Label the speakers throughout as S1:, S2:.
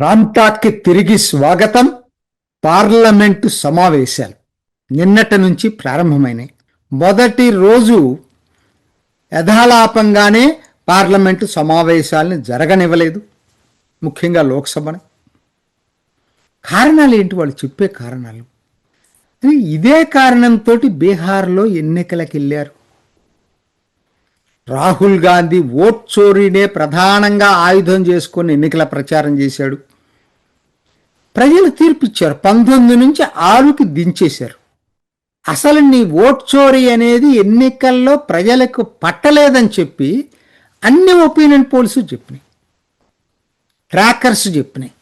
S1: రామ్టాక్కి తిరిగి స్వాగతం పార్లమెంటు సమావేశాలు నిన్నటి నుంచి ప్రారంభమైనాయి. మొదటి రోజు యథాలాపంగానే పార్లమెంటు సమావేశాలను జరగనివ్వలేదు ముఖ్యంగా లోక్సభని. కారణాలు ఏంటి? వాళ్ళు చెప్పే కారణాలు. ఇదే కారణంతో బీహార్లో ఎన్నికలకు వెళ్ళారు. రాహుల్ గాంధీ ఓట్ చోరీనే ప్రధానంగా ఆయుధం చేసుకొని ఎన్నికల ప్రచారం చేశాడు. ప్రజలు తీర్పిచ్చారు. పంతొమ్మిది నుంచి ఆరుకి దించేశారు. అసలు నీ ఓట్ చోరీ అనేది ఎన్నికల్లో ప్రజలకు పట్టలేదని చెప్పి అన్ని ఒపీనియన్ పోల్స్ చెప్పినాయి. ట్రాకర్స్ చెప్పినాయి.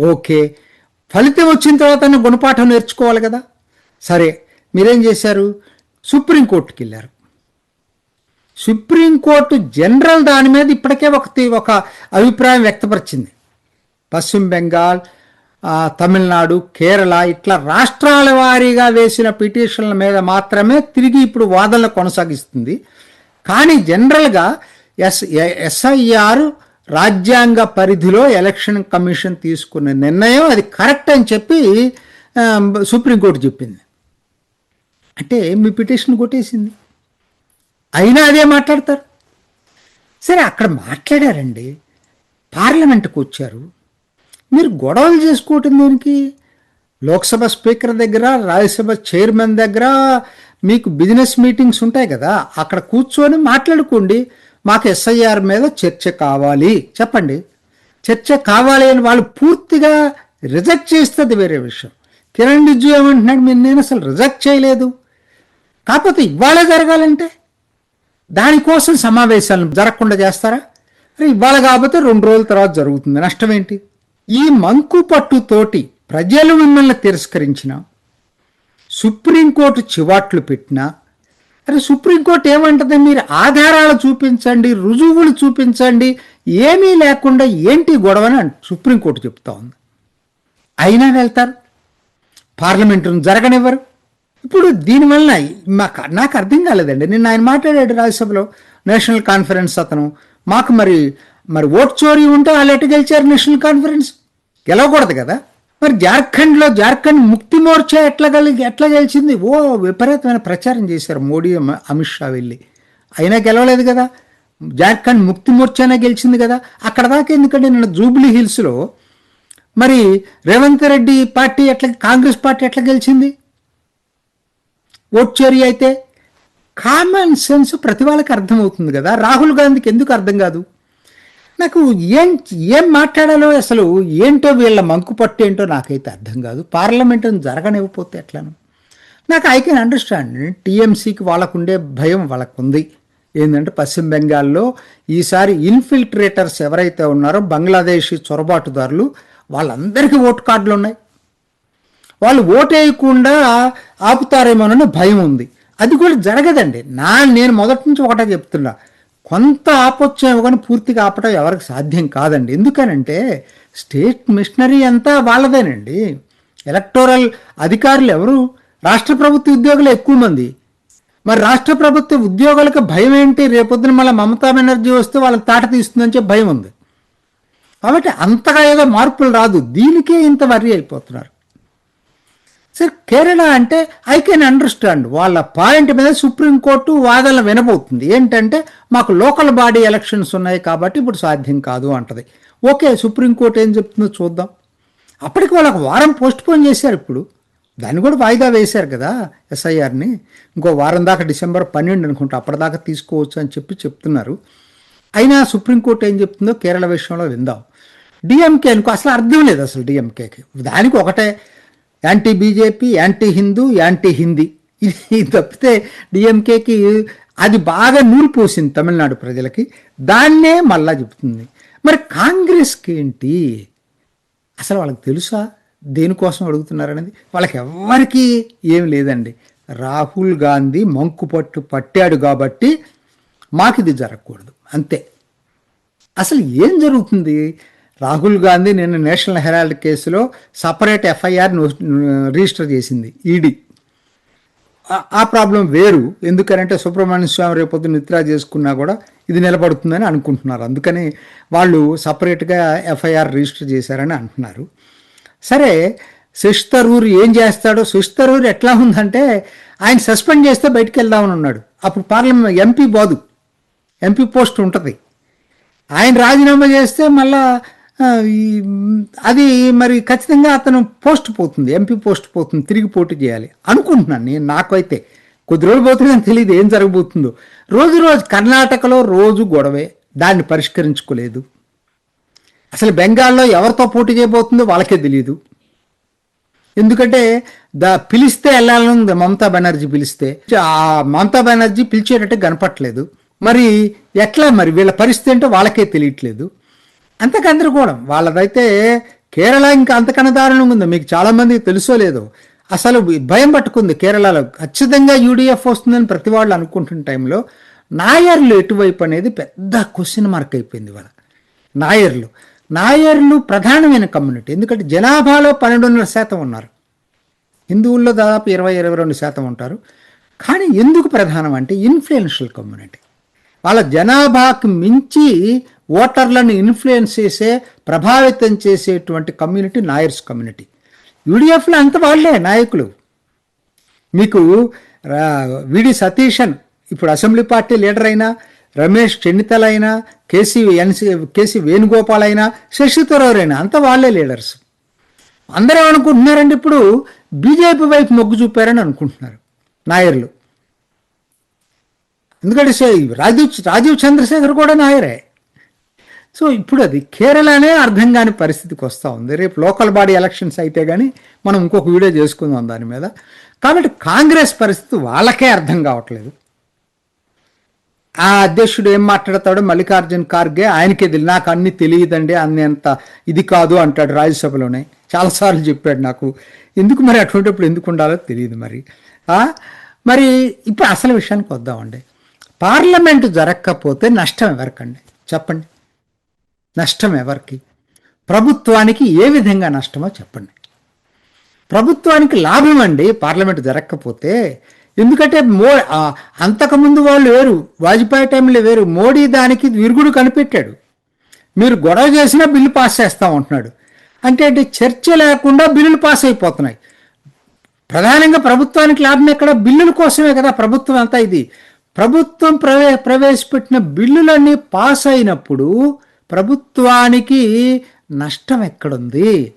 S1: ఓకే. ఫలితం వచ్చిన తర్వాత గుణపాఠం నేర్చుకోవాలి కదా. సరే మీరేం చేశారు? సుప్రీంకోర్టుకి వెళ్ళారు. సుప్రీంకోర్టు జనరల్ దాని మీద ఇప్పటికే ఒక ఒక అభిప్రాయం వ్యక్తపరిచింది. పశ్చిమ బెంగాల్ తమిళనాడు కేరళ ఇట్లా రాష్ట్రాల వారీగా వేసిన పిటిషన్ల మీద మాత్రమే తిరిగి ఇప్పుడు వాదనలు కొనసాగిస్తుంది. కానీ జనరల్గా ఎస్ ఎస్ఐఆర్ రాజ్యాంగ పరిధిలో ఎలక్షన్ కమిషన్ తీసుకున్న నిర్ణయం అది కరెక్ట్ అని చెప్పి సుప్రీంకోర్టు చెప్పింది. అంటే మీ పిటిషన్ కొట్టేసింది. అయినా అదే మాట్లాడతారు. సరే అక్కడ మాట్లాడారండి. పార్లమెంట్కి వచ్చారు. మీరు గొడవలు చేసుకోవటం దేనికి? లోక్సభ స్పీకర్ దగ్గర రాజ్యసభ చైర్మన్ దగ్గర మీకు బిజినెస్ మీటింగ్స్ ఉంటాయి కదా అక్కడ కూర్చొని మాట్లాడుకోండి. మాకు ఎస్ఐఆర్ మీద చర్చ కావాలి. చెప్పండి. చర్చ కావాలి అని వాళ్ళు పూర్తిగా రిజెక్ట్ చేస్తుంది వేరే విషయం. కిరణ్ రిజ్జు ఏమంటున్నాడు మీరు నేను అసలు రిజెక్ట్ చేయలేదు. కాకపోతే ఇవాళ జరగాలంటే? దానికోసం సమావేశాలను జరగకుండా చేస్తారా? అరే ఇవాళ కాకపోతే రెండు రోజుల తర్వాత జరుగుతుంది. నష్టం ఏంటి? ఈ మంకు పట్టుతోటి ప్రజలు మిమ్మల్ని తిరస్కరించిన సుప్రీంకోర్టు చివాట్లు పెట్టినా అరే సుప్రీంకోర్టు ఏమంటది? మీరు ఆధారాలు చూపించండి రుజువులు చూపించండి ఏమీ లేకుండా ఏంటి గొడవని సుప్రీంకోర్టు చెప్తా ఉంది. అయినా వెళ్తారు. పార్లమెంటును జరగనివ్వరు. ఇప్పుడు దీనివల్ల మాకు నాకు అర్థం కాలేదండి. నిన్న ఆయన మాట్లాడాడు రాజ్యసభలో నేషనల్ కాన్ఫరెన్స్ అతను. మాకు మరి మరి ఓట్ చోరీ ఉంటే వాళ్ళు ఎటు గెలిచారు నేషనల్ కాన్ఫరెన్స్. గెలవకూడదు కదా? మరి జార్ఖండ్లో జార్ఖండ్ ముక్తి మోర్చా ఎట్లా గెలి ఎట్లా గెలిచింది? ఓ విపరీతమైన ప్రచారం చేశారు మోడీ అమిత్ షా వెళ్ళి. అయినా గెలవలేదు కదా? జార్ఖండ్ ముక్తి మోర్చానే గెలిచింది కదా? అక్కడ దాకా ఎందుకంటే నిన్న జూబ్లీ హిల్స్లో మరి రేవంత్ రెడ్డి పార్టీ ఎట్లా కాంగ్రెస్ పార్టీ ఎట్లా గెలిచింది? ఓట్ చోరీ అయితే కామన్ సెన్స్ ప్రతి వాళ్ళకి అర్థమవుతుంది కదా? రాహుల్ గాంధీకి ఎందుకు అర్థం కాదు? నాకు ఏం ఏం మాట్లాడాలో అసలు ఏంటో వీళ్ళ మంకు పట్టు ఏంటో నాకైతే అర్థం కాదు. పార్లమెంటును జరగనివ్వకపోతే ఎట్లాను? నాకు ఐ కెన్ అండర్స్టాండ్. టీఎంసీకి వాళ్ళకుండే భయం వాళ్ళకుంది. ఏంటంటే పశ్చిమ బెంగాల్లో ఈసారి ఇన్ఫిల్ట్రేటర్స్ ఎవరైతే ఉన్నారో బంగ్లాదేశీ చొరబాటుదారులు వాళ్ళందరికీ ఓటు కార్డులు ఉన్నాయి. వాళ్ళు ఓటేయకుండా ఆపుతారేమోనని భయం ఉంది. అది కూడా జరగదండి. నా నేను మొదటి నుంచి ఒకటే చెప్తున్నా. కొంత ఆపొచ్చేమో కానీ పూర్తిగా ఆపటం ఎవరికి సాధ్యం కాదండి. ఎందుకనంటే స్టేట్ మిషనరీ అంతా వాళ్ళదేనండి. ఎలక్టోరల్ అధికారులు ఎవరు? రాష్ట్ర ప్రభుత్వ ఉద్యోగులు ఎక్కువ మంది. మరి రాష్ట్ర ప్రభుత్వ ఉద్యోగులకు భయం ఏంటి? రేపొద్దున మళ్ళీ మమతా బెనర్జీ వస్తే వాళ్ళని తాట తీస్తుందని చెప్పి భయం ఉంది. కాబట్టి అంతగా ఏదో మార్పులు రాదు. దీనికే ఇంత వరి అయిపోతున్నారు. సార్ కేరళ అంటే ఐ కెన్ అండర్స్టాండ్. వాళ్ళ పాయింట్ మీద సుప్రీంకోర్టు వాదనలు వినబోతుంది. ఏంటంటే మాకు లోకల్ బాడీ ఎలక్షన్స్ ఉన్నాయి కాబట్టి ఇప్పుడు సాధ్యం కాదు అంటది. ఓకే సుప్రీంకోర్టు ఏం చెప్తుందో చూద్దాం. అప్పటికి వాళ్ళకు వారం పోస్ట్పోన్ చేశారు ఇప్పుడు. దాన్ని కూడా వాయిదా వేశారు కదా ఎస్ఐఆర్ని. ఇంకో వారం దాకా డిసెంబర్ పన్నెండు అనుకుంటా అప్పటిదాకా తీసుకోవచ్చు అని చెప్పి చెప్తున్నారు. అయినా సుప్రీంకోర్టు ఏం చెప్తుందో కేరళ విషయంలో విందాం. డిఎంకే అనుకో అసలు అర్థం లేదు అసలు డిఎంకేకి. దానికి ఒకటే anti BJP anti Hindu anti Hindi. ఇది తప్పితే డిఎంకేకి అది బాగా నూరు పోసింది తమిళనాడు ప్రజలకి. దాన్నే మళ్ళా చెప్తుంది. మరి కాంగ్రెస్కి ఏంటి అసలు వాళ్ళకి తెలుసా? దేనికోసం అడుగుతున్నారనేది? వాళ్ళకి ఎవ్వరికీ ఏం లేదండి. రాహుల్ గాంధీ మంకు పట్టు పట్టాడు కాబట్టి మాకు ఇది జరగకూడదు. అంతే. అసలు ఏం జరుగుతుంది? రాహుల్ గాంధీ నిన్న నేషనల్ హెరాల్డ్ కేసులో సపరేట్ ఎఫ్ఐఆర్ రిజిస్టర్ చేసింది. ఈడీ. ఆ- ప్రాబ్లం వేరు. ఎందుకనంటే సుబ్రహ్మణ్య స్వామి రేపొద్దు నిద్ర చేసుకున్నా కూడా ఇది నిలబడుతుందని అనుకుంటున్నారు. అందుకని వాళ్ళు సపరేట్గా ఎఫ్ఐఆర్ రిజిస్టర్ చేశారని అంటున్నారు. సరే శశి తరూర్ ఏం చేస్తాడో శశి తరూర్ ఎట్లా ఉందంటే ఆయన సస్పెండ్ చేస్తే బయటికి వెళ్దామని ఉన్నాడు. అప్పుడు పార్లమెంట్ ఎంపీ బాదు ఎంపీ పోస్ట్ ఉంటుంది. ఆయన రాజీనామా చేస్తే మళ్ళా అది మరి ఖచ్చితంగా అతను పోస్ట్ పోతుంది ఎంపీ పోస్ట్ పోతుంది తిరిగి పోటీ చేయాలి. అనుకుంటున్నాను నేను నాకైతే. కొద్ది రోజులు పోతుందని తెలియదు ఏం జరగబోతుందో. రోజు రోజు కర్ణాటకలో రోజు గొడవే దాన్ని పరిష్కరించుకోలేదు. అసలు బెంగాల్లో ఎవరితో పోటీ చేయబోతుందో వాళ్ళకే తెలియదు ఎందుకంటే ద పిలిస్తే వెళ్ళాలని మమతా బెనర్జీ పిలిస్తే. ఆ మమతా బెనర్జీ పిలిచేటట్టు కనపట్లేదు మరి ఎట్లా మరి? వీళ్ళ పరిస్థితి ఏంటో వాళ్ళకే తెలియట్లేదు. అంత గందరగోళం. వాళ్ళదైతే కేరళ ఇంకా అంతకన్నా దారుణంగా ఉంది. మీకు చాలా మందికి తెలుసో లేదో. అసలు భయం పట్టుకుంది కేరళలో. ఖచ్చితంగా యూడిఎఫ్ వస్తుందని ప్రతి వాళ్ళు అనుకుంటున్న టైంలో నాయర్లు ఎటువైపు అనేది పెద్ద క్వశ్చన్ మార్క్ అయిపోయింది వాళ్ళ నాయర్లు. నాయర్లు ప్రధానమైన కమ్యూనిటీ. ఎందుకంటే జనాభాలో పన్నెండున్నర శాతం ఉన్నారు. హిందువుల్లో దాదాపు ఇరవై ఇరవై రెండు శాతం ఉంటారు. కానీ ఎందుకు ప్రధానం అంటే ఇన్ఫ్లుయెన్షియల్ కమ్యూనిటీ. వాళ్ళ జనాభాకు మించి ఓటర్లను ఇన్ఫ్లుయెన్స్ చేసే ప్రభావితం చేసేటువంటి కమ్యూనిటీ నాయర్స్ కమ్యూనిటీ. యూడిఎఫ్లో అంత వాళ్ళే నాయకులు. మీకు విడి సతీషన్ ఇప్పుడు అసెంబ్లీ పార్టీ లీడర్ అయినా రమేష్ చెన్నితల అయినా కేసీ ఎన్సీ కేసీ వేణుగోపాల్ అయినా శశి థరూర్ అయినా అంత వాళ్ళే లీడర్స్. అందరూ అనుకుంటున్నారండి ఇప్పుడు? బీజేపీ వైపు మొగ్గు చూపారని అనుకుంటున్నారు నాయర్లు. ఎందుకంటే సే- రాజీవ్ రాజీవ్ చంద్రశేఖర్ కూడా నాయరే. సో ఇప్పుడు అది కేరళనే అర్థం కాని పరిస్థితికి వస్తూ ఉంది. రేపు లోకల్ బాడీ ఎలక్షన్స్ అయితే కానీ మనం ఇంకొక వీడియో చేసుకుందాం దాని మీద. కాబట్టి కాంగ్రెస్ పరిస్థితి వాళ్ళకే అర్థం కావట్లేదు. ఆ అధ్యక్షుడు ఏం మాట్లాడతాడో మల్లికార్జున్ ఖార్గే ఆయనకే తెలియదు నాకు అన్ని తెలియదండి అన్నీ అంత ఇది కాదు అంటాడు రాజ్యసభలోనే. చాలాసార్లు చెప్పాడు నాకు. ఎందుకు మరి అటువంటిప్పుడు ఎందుకు ఉండాలో తెలియదు మరి. మరి ఇప్పుడు అసలు విషయానికి వద్దామండి. పార్లమెంటు జరగకపోతే నష్టం ఎవరికండి? చెప్పండి. నష్టం ఎవరికి? ప్రభుత్వానికి ఏ విధంగా నష్టమో చెప్పండి. ప్రభుత్వానికి లాభం అండి పార్లమెంట్ జరగకపోతే ఎందుకంటే మో అంతకుముందు వాళ్ళు వేరు వాజ్పేయి టైంలో వేరు. మోడీ దానికి విరుగుడు కనిపెట్టాడు. మీరు గొడవ చేసినా బిల్లు పాస్ చేస్తాం అంటున్నాడు అంటే అంటే చర్చ లేకుండా బిల్లులు పాస్ అయిపోతున్నాయి. ప్రధానంగా ప్రభుత్వానికి లాభం ఎక్కడ? బిల్లుల కోసమే కదా ప్రభుత్వం అంతా ఇది. ప్రభుత్వం ప్రవే ప్రవేశపెట్టిన బిల్లులన్నీ పాస్ అయినప్పుడు ప్రభుత్వానికి నష్టం ఎక్కడుంది?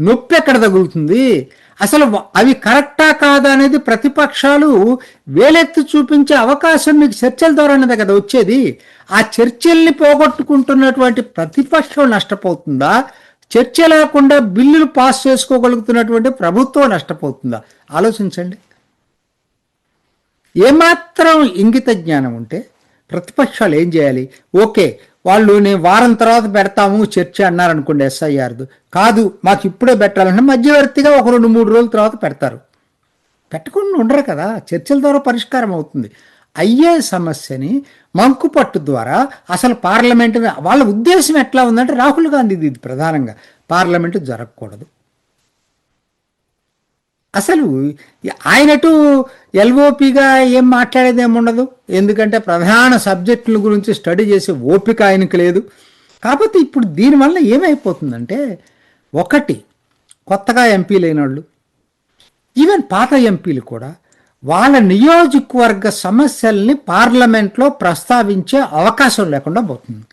S1: నొప్పి ఎక్కడ తగులుతుంది? అసలు అవి కరెక్టా కాదా అనేది ప్రతిపక్షాలు వేలెత్తి చూపించే అవకాశం మీకు చర్చల ద్వారానే కదా వచ్చేది. ఆ చర్చల్ని పోగొట్టుకుంటున్నటువంటి ప్రతిపక్షం నష్టపోతుందా? చర్చ లేకుండా బిల్లులు పాస్ చేసుకోగలుగుతున్నటువంటి ప్రభుత్వం నష్టపోతుందా? ఆలోచించండి. ఏమాత్రం ఇంగిత జ్ఞానం ఉంటే ప్రతిపక్షాలు ఏం చేయాలి? ఓకే వాళ్ళు నేను వారం తర్వాత పెడతాము చర్చ అన్నారనుకోండి ఎస్ఐఆర్దు. కాదు మాకు ఇప్పుడే పెట్టాలంటే మధ్యవర్తిగా ఒక రెండు మూడు రోజుల తర్వాత పెడతారు. పెట్టకుండా ఉండరు కదా చర్చల ద్వారా పరిష్కారం అవుతుంది. అయ్యే సమస్యని మంకుపట్టు ద్వారా అసలు పార్లమెంటు వాళ్ళ ఉద్దేశం ఎట్లా ఉందంటే రాహుల్ గాంధీది ఇది ప్రధానంగా. పార్లమెంటు జరగకూడదు. అసలు ఆయనటు ఎల్ఓపిగా ఏం మాట్లాడేది ఏముండదు ఎందుకంటే ప్రధాన సబ్జెక్టుల గురించి స్టడీ చేసే ఓపిక ఆయనకు లేదు. కాకపోతే ఇప్పుడు దీనివల్ల ఏమైపోతుందంటే ఒకటి కొత్తగా ఎంపీలు అయిన వాళ్ళు ఈవెన్ పాత ఎంపీలు కూడా వాళ్ళ నియోజకవర్గ సమస్యల్ని పార్లమెంట్లో ప్రస్తావించే అవకాశం లేకుండా పోతుంది.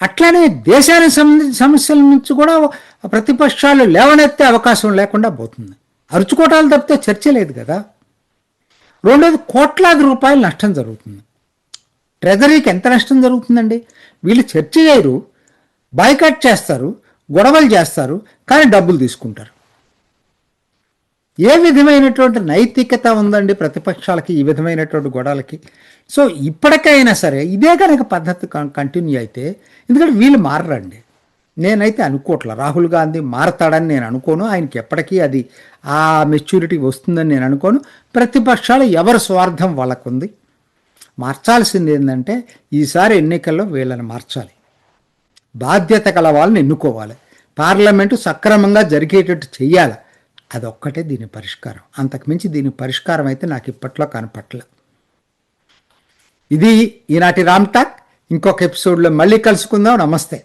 S1: అట్లానే దేశానికి సంబంధించిన సమస్యల నుంచి కూడా ప్రతిపక్షాలు లేవనెత్తే అవకాశం లేకుండా పోతుంది. అరుచుకోవటాలు తప్పితే చర్చ లేదు కదా. రెండోది కోట్లాది రూపాయలు నష్టం జరుగుతుంది. ట్రెజరీకి ఎంత నష్టం జరుగుతుందండి? వీళ్ళు చర్చ చేయరు బాయ్కట్ చేస్తారు గొడవలు చేస్తారు కానీ డబ్బులు తీసుకుంటారు. ఏ విధమైనటువంటి నైతికత ఉందండి ప్రతిపక్షాలకి ఈ విధమైనటువంటి గొడవలకి? సో ఇప్పటికైనా సరే ఇదే కనుక పద్ధతి కంటిన్యూ అయితే ఎందుకంటే వీళ్ళు మారరండి. నేనైతే అనుకోవట్లా. రాహుల్ గాంధీ మారతాడని నేను అనుకోను. ఆయనకి ఎప్పటికీ అది ఆ మెచ్యూరిటీ వస్తుందని నేను అనుకోను. ప్రతిపక్షాలు ఎవరి స్వార్థం వాళ్ళకుంది? మార్చాల్సింది ఏంటంటే ఈసారి ఎన్నికల్లో వీళ్ళని మార్చాలి. బాధ్యత గల వాళ్ళని ఎన్నుకోవాలి. పార్లమెంటు సక్రమంగా జరిగేటట్టు చెయ్యాలి. అదొక్కటే దీని పరిష్కారం. అంతకుమించి దీని పరిష్కారం అయితే నాకు ఇప్పట్లో కనపట్ల. ఇది ఈనాటి రామ్ టాక్. ఇంకొక ఎపిసోడ్లో మళ్ళీ కలుసుకుందాం. నమస్తే.